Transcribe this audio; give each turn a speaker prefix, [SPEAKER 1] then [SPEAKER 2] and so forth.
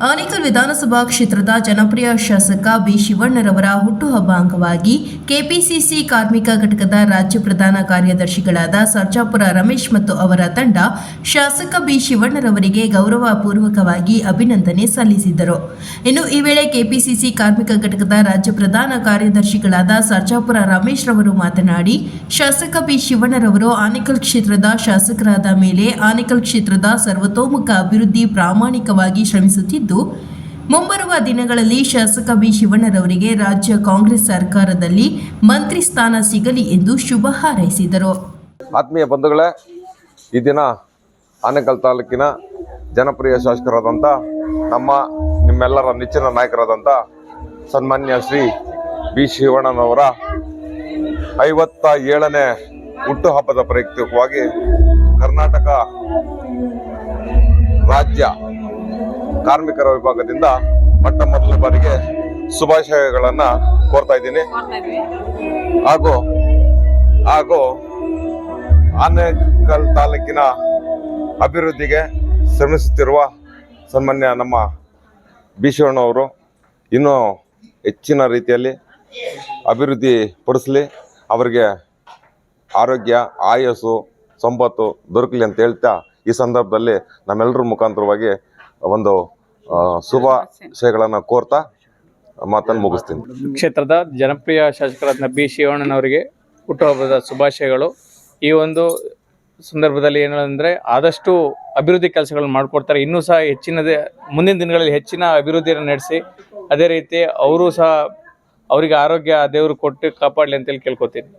[SPEAKER 1] ಆನೇಕಲ್ ವಿಧಾನಸಭಾ ಕ್ಷೇತ್ರದ ಜನಪ್ರಿಯ ಶಾಸಕ ಬಿ ಶಿವಣ್ಣರವರ ಹುಟ್ಟುಹಬ್ಬ ಅಂಗವಾಗಿ ಕೆಪಿಸಿಸಿ ಕಾರ್ಮಿಕ ಘಟಕದ ರಾಜ್ಯ ಪ್ರಧಾನ ಕಾರ್ಯದರ್ಶಿಗಳಾದ ಸರ್ಜಾಪುರ ರಮೇಶ್ ಮತ್ತು ಅವರ ತಂಡ ಶಾಸಕ ಬಿ ಶಿವಣ್ಣರವರಿಗೆ ಗೌರವಪೂರ್ವಕವಾಗಿ ಅಭಿನಂದನೆ ಸಲ್ಲಿಸಿದರು ಇನ್ನು ಈ ವೇಳೆ ಕೆಪಿಸಿಸಿ ಕಾರ್ಮಿಕ ಘಟಕದ ರಾಜ್ಯ ಪ್ರಧಾನ ಕಾರ್ಯದರ್ಶಿಗಳಾದ ಸರ್ಜಾಪುರ ರಮೇಶ್ ರವರು ಮಾತನಾಡಿ, ಶಾಸಕ ಬಿ ಶಿವಣ್ಣರವರು ಆನೇಕಲ್ ಕ್ಷೇತ್ರದ ಶಾಸಕರಾದ ಮೇಲೆ ಆನೇಕಲ್ ಕ್ಷೇತ್ರದ ಸರ್ವತೋಮುಖ ಅಭಿವೃದ್ಧಿ ಪ್ರಾಮಾಣಿಕವಾಗಿ ಶ್ರಮಿಸುತ್ತಿದ್ದು ಮುಂಬರುವ ದಿನಗಳಲ್ಲಿ ಶಾಸಕ ಬಿ ಶಿವಣ್ಣರವರಿಗೆ ರಾಜ್ಯ ಕಾಂಗ್ರೆಸ್ ಸರ್ಕಾರದಲ್ಲಿ ಮಂತ್ರಿ ಸ್ಥಾನ ಸಿಗಲಿ ಎಂದು ಶುಭ ಹಾರೈಸಿದರು.
[SPEAKER 2] ಆತ್ಮೀಯ ಬಂಧುಗಳೇ, ಈ ದಿನ ಆನೇಕಲ್ ತಾಲೂಕಿನ ಜನಪ್ರಿಯ ಶಾಸಕರಾದಂಥ ನಮ್ಮ ನಿಮ್ಮೆಲ್ಲರ ನೆಚ್ಚಿನ ನಾಯಕರಾದಂಥ ಸನ್ಮಾನ್ಯ ಶ್ರೀ ಬಿ ಶಿವಣ್ಣನವರ ಐವತ್ತ ಏಳನೇ ಹುಟ್ಟುಹಬ್ಬದ ಪ್ರಯುಕ್ತವಾಗಿ ಕರ್ನಾಟಕ ಕಾರ್ಮಿಕರ ವಿಭಾಗದಿಂದ ಮೊಟ್ಟ ಮೊದಲ ಬಾರಿಗೆ ಶುಭಾಶಯಗಳನ್ನು ಕೋರ್ತಾ ಇದ್ದೀನಿ. ಹಾಗೂ ಹಾಗೂ ಆನೇಕಲ್ ತಾಲೂಕಿನ ಅಭಿವೃದ್ಧಿಗೆ ಶ್ರಮಿಸುತ್ತಿರುವ ಸನ್ಮಾನ್ಯ ನಮ್ಮ ಬಿ ಅವರು ಇನ್ನೂ ಹೆಚ್ಚಿನ ರೀತಿಯಲ್ಲಿ ಅಭಿವೃದ್ಧಿ ಪಡಿಸಲಿ. ಅವರಿಗೆ ಆರೋಗ್ಯ ಆಯಸ್ಸು ಸಂಪತ್ತು ದೊರಕಲಿ ಅಂತ ಹೇಳ್ತಾ ಈ ಸಂದರ್ಭದಲ್ಲಿ ನಮ್ಮೆಲ್ಲರ ಮುಖಾಂತರವಾಗಿ ಒಂದು ಶುಭಾಶಯಗಳನ್ನು ಕೋರ್ತಾ ಮಾತನ್ನು ಮುಗಿಸ್ತೀನಿ.
[SPEAKER 3] ಕ್ಷೇತ್ರದ ಜನಪ್ರಿಯ ಶಾಸಕರಾದ ಬಿ ಶಿವಣ್ಣನವರಿಗೆ ಹುಟ್ಟುಹಬ್ಬದ ಶುಭಾಶಯಗಳು. ಈ ಒಂದು ಸಂದರ್ಭದಲ್ಲಿ ಏನಂದರೆ ಆದಷ್ಟು ಅಭಿವೃದ್ಧಿ ಕೆಲಸಗಳನ್ನು ಮಾಡಿಕೊಡ್ತಾರೆ. ಇನ್ನೂ ಸಹ ಹೆಚ್ಚಿನದೇ ಮುಂದಿನ ದಿನಗಳಲ್ಲಿ ಹೆಚ್ಚಿನ ಅಭಿವೃದ್ಧಿಯನ್ನು ನಡೆಸಿ, ಅದೇ ರೀತಿ ಅವರು ಸಹ ಅವರಿಗೆ ಆರೋಗ್ಯ ದೇವರು ಕೊಟ್ಟು ಕಾಪಾಡಲಿ ಅಂತೇಳಿ ಕೇಳ್ಕೊತೀನಿ.